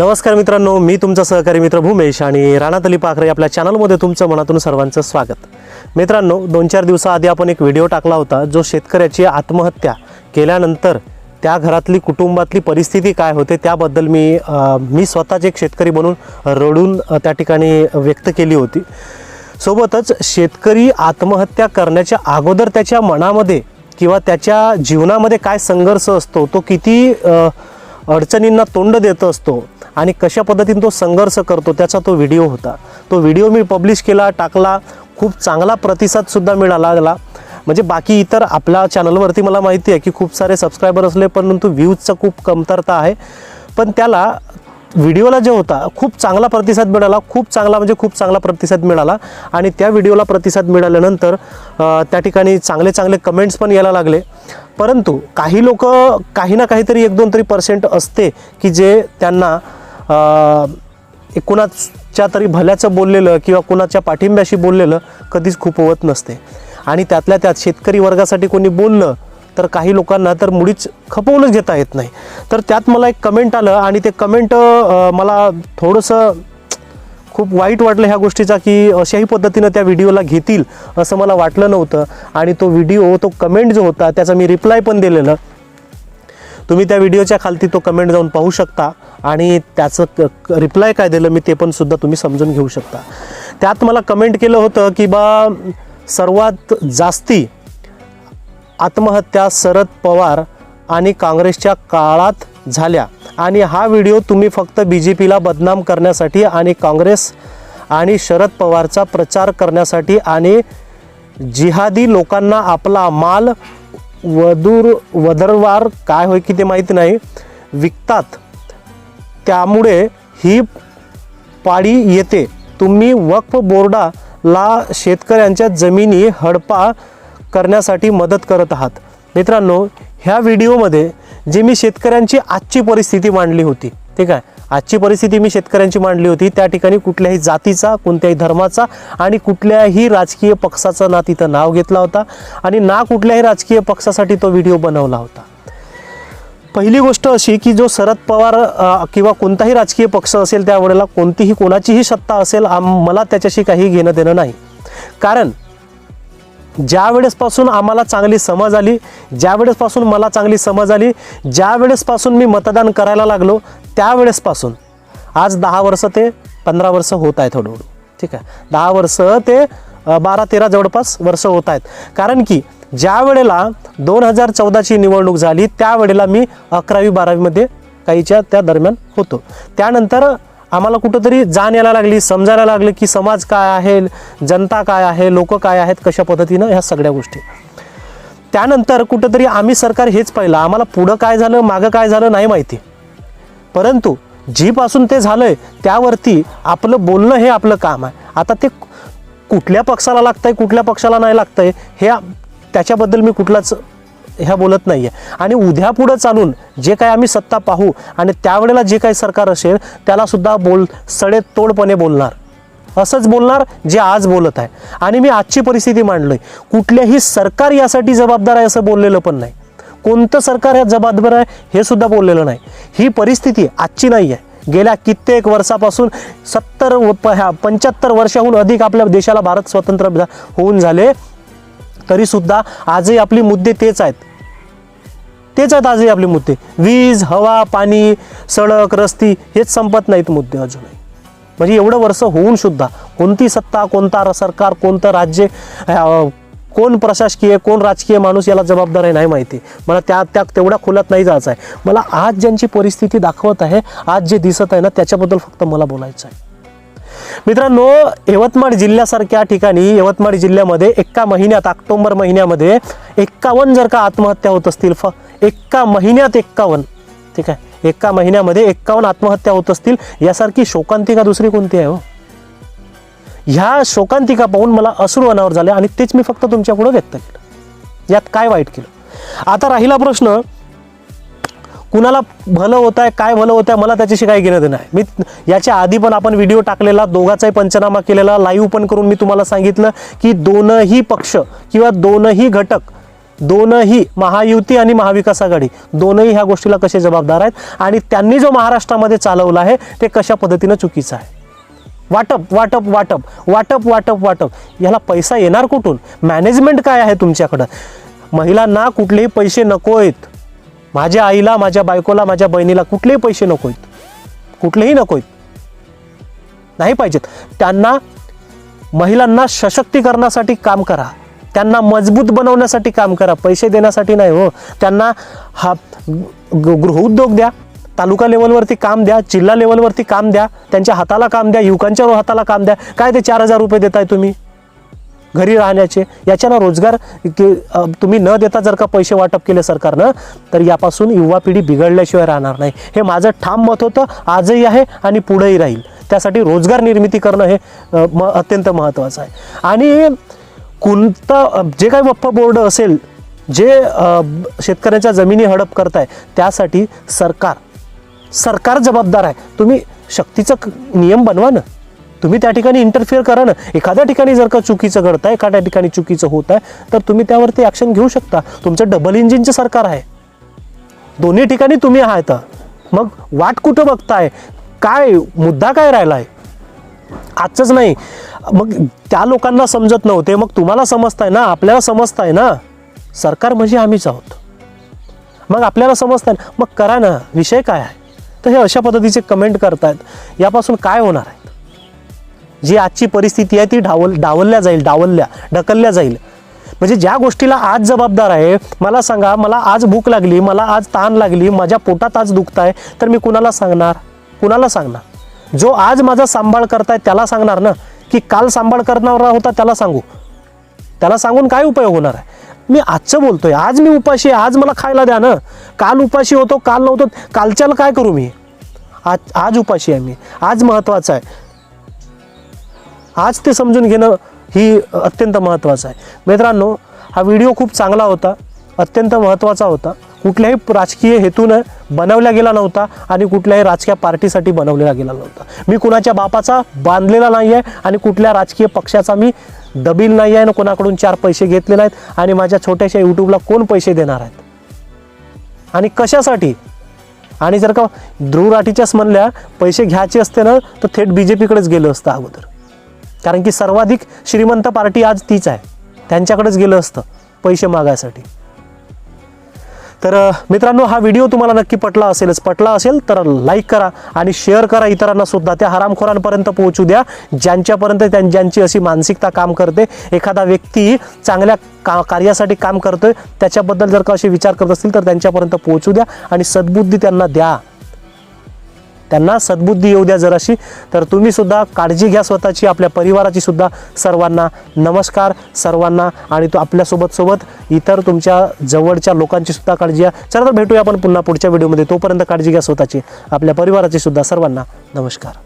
नमस्कार मित्रांनो मी तुमचा सहकारी मित्र भूमेश आणि राणातली पाखरे आपल्या चॅनलमध्ये तुमचं मनातून सर्वांचं स्वागत. मित्रांनो दोन चार दिवसाआधी आपण एक व्हिडिओ टाकला होता जो शेतकऱ्याची आत्महत्या केल्यानंतर त्या घरातली कुटुंबातली परिस्थिती काय होते त्याबद्दल मी आ, मी स्वतःच एक शेतकरी बनून रडून त्या ठिकाणी व्यक्त केली होती. सोबतच शेतकरी आत्महत्या करण्याच्या अगोदर त्याच्या मनामध्ये किंवा त्याच्या जीवनामध्ये काय संघर्ष असतो तो किती अडचणींना तोंड देत असतो आणि कशा पद्धतीने तो संघर्ष करतो त्याचा तो व्हिडिओ होता. तो व्हिडिओ मी पब्लिश केला टाकला खूप चांगला प्रतिसादसुद्धा मिळाला त्याला. म्हणजे बाकी इतर आपल्या चॅनलवरती मला माहिती आहे की खूप सारे सबस्क्रायबर असले परंतु व्ह्यूजचा खूप कमतरता आहे. पण त्याला व्हिडिओला जे होता खूप चांगला प्रतिसाद मिळाला खूप चांगला म्हणजे खूप चांगला प्रतिसाद मिळाला. आणि त्या व्हिडिओला प्रतिसाद मिळाल्यानंतर त्या ठिकाणी चांगले चांगले कमेंट्स पण यायला लागले. परंतु काही लोक काही ना काहीतरी एक दोन तरी पर्सेंट असते की जे त्यांना कुणाच्या तरी भल्याचं बोललेलं किंवा कुणाच्या पाठिंब्याशी बोललेलं कधीच खुपवत नसते. आणि त्यातल्या त्यात शेतकरी वर्गासाठी कोणी बोललं तर काही लोकांना तर मुळीच खपवूनच घेता येत नाही. तर त्यात मला एक कमेंट आलं आणि ते कमेंट मला थोडंसं खूप वाईट वाटलं ह्या गोष्टीचा की अशाही पद्धतीनं त्या व्हिडिओला घेतील असं मला वाटलं नव्हतं. आणि तो व्हिडिओ तो कमेंट जो होता त्याचा मी रिप्लाय पण दिलेलं. तुम्ही त्या व्हिडिओच्या खालती तो कमेंट जाऊन पाहू शकता आणि त्याचं रिप्लाय काय दिलं मी ते पण सुद्धा तुम्ही समजून घेऊ शकता. त्यात मला कमेंट केलं होतं की बा सर्वात जास्ती आत्महत्या शरद पवार आणि काँग्रेसच्या काळात झाल्या. आणि हा व्हिडिओ तुम्ही फक्त बी जे पीला बदनाम करण्यासाठी आणि काँग्रेस आणि शरद पवारचा प्रचार करण्यासाठी आणि जिहादी लोकांना आपला माल वदूर वदरवार काय होय की ते माहीत नाही विकतात. त्यामुळे ही पाळी येते. तुम्ही वक्फ बोर्डाला शेतकऱ्यांच्या जमिनी हडपा करण्यासाठी मदत करत आहात. मित्रांनो ह्या व्हिडिओमध्ये जी मी शेतकऱ्यांची आजची परिस्थिती मांडली होती ठीक आहे? आजची परिस्थिती मी शेतकऱ्यांची मांडली होती. त्या ठिकाणी कुठल्याही जातीचा कोणत्याही धर्माचा आणि कुठल्याही राजकीय पक्षाचा ना तिथं नाव घेतला होता आणि ना कुठल्याही राजकीय पक्षासाठी तो व्हिडिओ बनवला होता. पहिली गोष्ट अशी की जो शरद पवार किंवा कोणताही राजकीय पक्ष असेल त्यावेळेला कोणतीही कोणाचीही सत्ता असेल आम- मला त्याच्याशी काही घेणं देणं नाही. कारण ज्या वेळेसपासून आम्हाला चांगली समज आली ज्या वेळेसपासून मला चांगली समज आली ज्या वेळेसपासून मी मतदान करायला लागलो त्यावेळेसपासून. आज दहा वर्ष ते पंधरा वर्ष होत आहेत हळूहळू. ठीक आहे? दहा वर्ष ते बारा तेरा जवळपास वर्ष होत आहेत. कारण की ज्या वेळेला दोन हजार चौदाची निवडणूक झाली त्यावेळेला मी अकरावी बारावीमध्ये काहीच्या त्या दरम्यान होतो. त्यानंतर आम्हाला कुठंतरी जाण यायला लागली समजायला लागलं की समाज काय आहे जनता काय आहे लोक काय आहेत कशा पद्धतीनं ह्या सगळ्या गोष्टी. त्यानंतर कुठंतरी आम्ही सरकार हेच पाहिलं. आम्हाला पुढं काय झालं मागं काय झालं नाही माहिती. परंतु जीपासून ते झालं आहे त्यावरती आपलं बोलणं हे आपलं काम आहे. आता ते कुठल्या पक्षाला लागतंय कुठल्या पक्षाला नाही लागतंय हे त्याच्याबद्दल मी कुठलाच ह्या बोलत नाही आहे आणि उद्या पुढं चालून जे काय आम्ही सत्ता पाहू आणि त्यावेळेला जे काही सरकार असेल त्यालासुद्धा बोल सडेतोडपणे बोलणार. असंच बोलणार जे आज बोलत आहे. आणि मी आजची परिस्थिती मांडलोय. कुठल्याही सरकार यासाठी जबाबदार आहे असं बोललेलं पण नाही. कोणतं सरकार ह्यात जबाबदार आहे हे सुद्धा बोललेलं नाही. ही परिस्थिती आजची नाही आहे गेल्या कित्येक वर्षापासून सत्तर ह्या पंच्याहत्तर वर्षाहून अधिक आपल्या देशाला भारत स्वतंत्र होऊन झाले. तरीसुद्धा आजही आपली मुद्दे तेच आहेत. तेच आहेत आजही आपले मुद्दे. वीज हवा पाणी सडक रस्ती हेच संपत नाहीत मुद्दे अजूनही. म्हणजे एवढं वर्ष होऊन सुद्धा कोणती सत्ता कोणता सरकार कोणतं राज्य कोण प्रशासकीय कोण राजकीय माणूस याला जबाबदार आहे नाही माहिती. मला त्या त्या तेवढ्या खोलात नाही जायचं आहे. मला आज ज्यांची परिस्थिती दाखवत आहे आज जे दिसत आहे ना त्याच्याबद्दल फक्त मला बोलायचं आहे. मित्रांनो यवतमाळ जिल्ह्यासारख्या ठिकाणी यवतमाळ जिल्ह्यामध्ये एका महिन्यात ऑक्टोबर महिन्यामध्ये एक्कावन्न जर का आत्महत्या होत असतील फ एका महिन्यात एक्कावन्न ठीक आहे? एका महिन्यामध्ये एक्कावन्न आत्महत्या होत असतील यासारखी शोकांतिका दुसरी कोणती आहे हो? ह्या शोकांतिका पाहून मला अश्रू अनावर झाले आणि तेच मी फक्त तुमच्यापुढे व्यक्त केलं. यात काय वाईट केलं? आता राहिला प्रश्न कुणाला भलं होत आहे काय भलं होत आहे मला त्याच्याशी काही घेणं देणं आहे मी याच्या आधी पण आपण व्हिडिओ टाकलेला दोघाचाही पंचनामा केलेला लाईव्ह पण करून मी तुम्हाला सांगितलं की दोनही पक्ष किंवा दोनही घटक दोनही महायुती आणि महाविकास आघाडी दोनही ह्या गोष्टीला कसे जबाबदार आहेत आणि त्यांनी जो महाराष्ट्रामध्ये चालवला आहे ते कशा पद्धतीनं चुकीचं आहे. वाटप वाटप वाटप वाटप वाटप वाटप. ह्याला पैसा येणार कुठून? मॅनेजमेंट काय आहे तुमच्याकडं? महिलांना कुठलेही पैसे नको आहेत. माझ्या आईला माझ्या बायकोला माझ्या बहिणीला कुठलेही पैसे नको आहेत. कुठलेही नको आहेत. नाही पाहिजेत. त्यांना महिलांना सशक्तीकरणासाठी काम करा. त्यांना मजबूत बनवण्यासाठी काम करा. पैसे देण्यासाठी नाही हो. त्यांना हा ग- गृहउद्योग द्या. तालुका लेवलवरती काम द्या. जिल्हा लेवलवरती काम द्या. त्यांच्या हाताला काम द्या. युवकांच्या हाताला काम द्या. काय ते चार हजार रुपये देताय तुम्ही? घरी राहण्याचे याच्यानं रोजगार की तुम्ही न देता जर का पैसे वाटप केले सरकारनं तर यापासून युवा पिढी बिघडल्याशिवाय राहणार नाही. हे माझं ठाम मत होतं आजही आहे आणि पुढेही राहील. त्यासाठी रोजगार निर्मिती करणं हे म अत्यंत महत्त्वाचं आहे. आणि कोणतं जे काही वप्प बोर्ड असेल जे शेतकऱ्यांच्या जमिनी हडप करताय त्यासाठी सरकार सरकार जबाबदार आहे. तुम्ही शक्तीचा क- नियम बनवा ना. तुम्ही त्या ठिकाणी इंटरफिअर करा ना. एखाद्या ठिकाणी जर का चुकीचं घडतं आहे एखाद्या ठिकाणी चुकीचं होत आहे तर तुम्ही त्यावरती ॲक्शन घेऊ शकता. तुमचं डबल इंजिनचं सरकार आहे. दोन्ही ठिकाणी तुम्ही आहात. मग वाट कुठं बघताय? काय मुद्दा काय राहिला आहे आजचंच नाही. मग त्या लोकांना समजत नव्हते. मग तुम्हाला समजताय ना? आपल्याला समजताय ना? सरकार म्हणजे आम्हीच आहोत. मग आपल्याला समजताय. ना मग करा ना. विषय काय आहे? तर हे अशा पद्धतीचे कमेंट करतायत. यापासून काय होणार आहे? जी आजची परिस्थिती आहे ती ढावल डावलल्या जाईल डावलल्या ढकलल्या जाईल. म्हणजे ज्या गोष्टीला आज जबाबदार आहे मला सांगा मला आज भूक लागली मला आज ताण लागली माझ्या पोटात आज दुखत आहे तर मी कुणाला सांगणार? कुणाला सांगणार? जो आज माझा सांभाळ करताय त्याला सांगणार ना? की काल सांभाळ करणारा होता त्याला सांगू? त्याला सांगून काय उपयोग होणार आहे? मी आजचं बोलतोय. आज मी उपाशी आहे आज मला खायला द्या ना. काल उपाशी होतो काल नव्हतो. कालच्याला काय करू मी? आज आज उपाशी आहे मी. आज महत्त्वाचं आहे. आज ते समजून घेणं ही अत्यंत महत्त्वाचं आहे. मित्रांनो हा व्हिडिओ खूप चांगला होता अत्यंत महत्त्वाचा होता. कुठल्याही राजकीय हेतूनं बनवला गेला नव्हता आणि कुठल्याही राजकीय पार्टीसाठी बनवलेला गेला नव्हता. मी कुणाच्या बापाचा बांधलेला नाही आहे आणि कुठल्या राजकीय पक्षाचा मी दबील नाही आहे आणि कोणाकडून चार पैसे घेतलेले आहेत आणि माझ्या छोट्याशा यूट्यूबला कोण पैसे देणार आहेत? आणि कशासाठी? आणि जर का ध्रुव राठीच्याच म्हणल्या पैसे घ्यायचे असते ना तर थेट बी जे पीकडेच गेलं असतं अगोदर. कारण की सर्वाधिक श्रीमंत पार्टी आज तीच आहे. त्यांच्याकडेच गेलं असतं पैसे मागायसाठी. तर मित्रांनो हा व्हिडिओ तुम्हाला नक्की पटला असेलच. पटला असेल तर लाईक करा आणि शेअर करा. इतरांना सुद्धा त्या हरामखोरांपर्यंत पोहोचू द्या ज्यांच्यापर्यंत त्यां ज्यांची अशी मानसिकता काम करते. एखादा व्यक्ती चांगल्या का कार्यासाठी काम करतोय त्याच्याबद्दल जर का असे विचार करत असतील तर त्यांच्यापर्यंत पोहोचू द्या आणि सद्बुद्धी त्यांना द्या. त्यांना सद्बुद्धी येऊ द्या जराशी. तर तुम्ही सुद्धा काळजी घ्या स्वतःची आपल्या परिवाराची सुद्धा. सर्वांना नमस्कार सर्वांना आणि तो आपल्यासोबत सोबत इतर तुमच्या जवळच्या लोकांची सुद्धा काळजी घ्या. चला तर भेटूया आपण पुन्हा पुढच्या व्हिडिओमध्ये. तोपर्यंत काळजी घ्या स्वतःची आपल्या परिवाराची सुद्धा. सर्वांना नमस्कार.